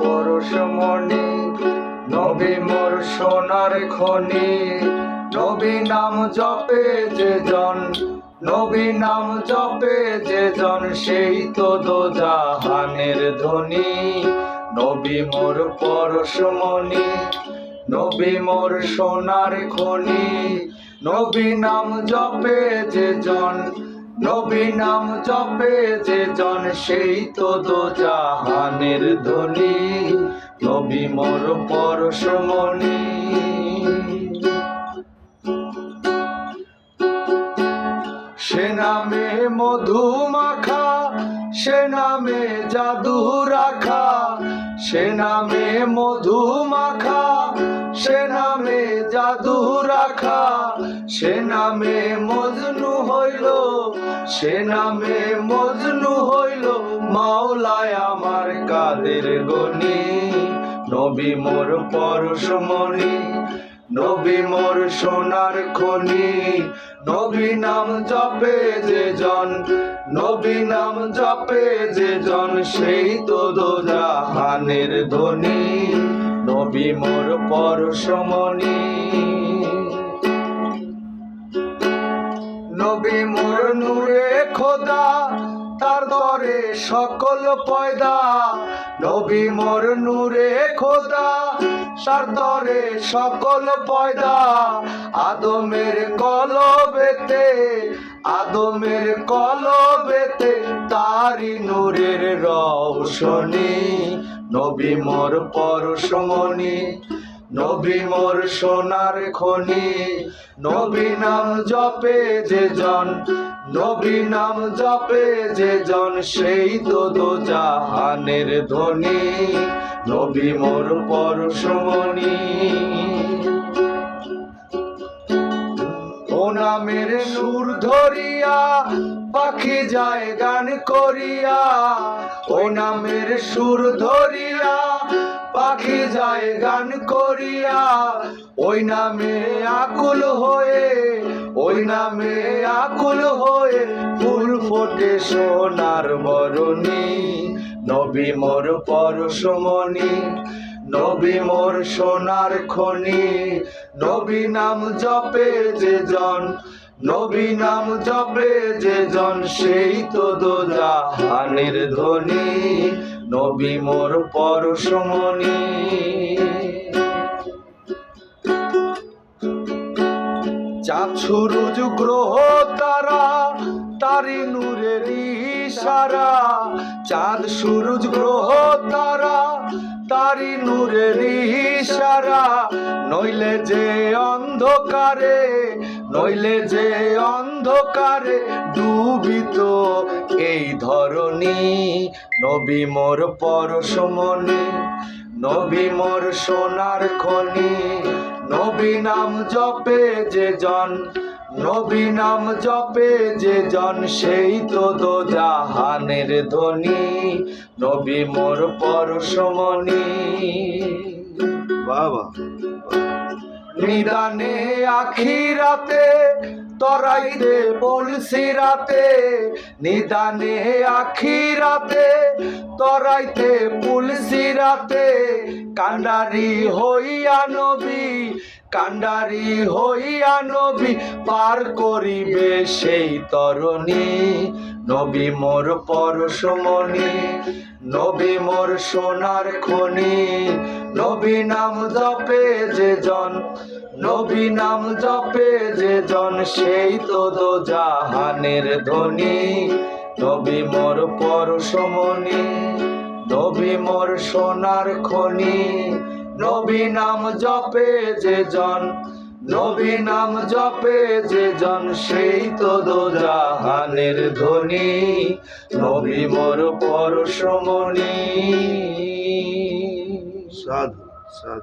পরশমণি সোনার খনি। নবী নাম জপে যে জন, নবী নাম জপে যে জন, সেই তো দো জাহানের ধ্বনি নবী মোর পরশমণি নবী মোর সোনার খনি। নবী নাম জপে যে জন নবী নাম জপে যে জন, সেই তো দো জাহানের ধ্বনি নবী মোর পরশমণি সে নামে মধু মাখা, সে নামে জাদু রাখা। সে নামে মধু মাখা, সে নামে জাদু রাখা। সে নামে মজনু হইল সে নামে মজনু হইল মাওলায় আমার কাদের গনি। নবী মোর পরশমণি, নবী মোর সোনার খনি। নবী নাম জপে যে জন, নবী নাম জপে যে জন, সেই তো দো জাহানের ধ্বনি নবী মোর পরশমণি নবী মোর নূরে খোদা, তার দরে সকল পয়দা। নবী মোর নূরে খোদা, তার দরে সকল পয়দা। আদমের কলবেতে আদমের কলবেতে তারি নূরের রৌশনী। নবী মোর পরশমণি নবী মোর সোনার খনি, নবী নাম জপে যে জন, নবী নাম জপে যে জন, সেই তো দো জাহানের ধ্বনি নবী মোর পরশমণি। নামের সুর ধরিয়া, পাখি যায় গান করিয়া, ও নামের সুর ধরিয়া পাখি যায় গান করিয়া, ওই নামে আকুল হয়ে, ওই নামে আকুল হয়ে ফুল ফোটে সোনার বরণী। নবী মোর পরশমণি, নবী মোর সোনার খনি। নবী নাম জপে যে জন, নবী নাম জপে যে জন, সেই তো দো জাহানের ধ্বনি। নবী মোর পরশমণি। চাঁদ সূরজ গ্রহ তারা, তারি নূরের ইশারা। চাঁদ সূরজ গ্রহ তারা, তারি নূরের ইশারা। নইলে যে অন্ধকারে, নইলে যে অন্ধকারে ডুবিত এই ধরনী নবী মোর পরশমণি নবী মোর সোনার খনি। নবী নাম জপে যে জন, নবী নাম জপে যে জন, সেই তো দো জাহানের ধ্বনি নবী মোর পরশমণি বাবা নিদানে আখিরাতে তরাইতে বলছি রাতে। নিদানে আখিরাতে তরাইতে বলছি রাতে। কান্ডারি হইয়া নবী কান্ডারি হইয়া নবী পার করিবে সেই তরণী। নবী মোর পরশমণি, নবী মোর সোনার খনি। নবী নাম জপে যে জন, নবী নাম জপে যে জন, সেই তো দো জাহানের ধ্বনি নবী মোর পরশমণি, নবী মোর সোনার খনি। নবী নাম জপে যে জন, নবী নাম জপে যে জন, সেই তো দোজাহানের ধ্বনি। নবী মোর পরশমণি। সাধু সাধু।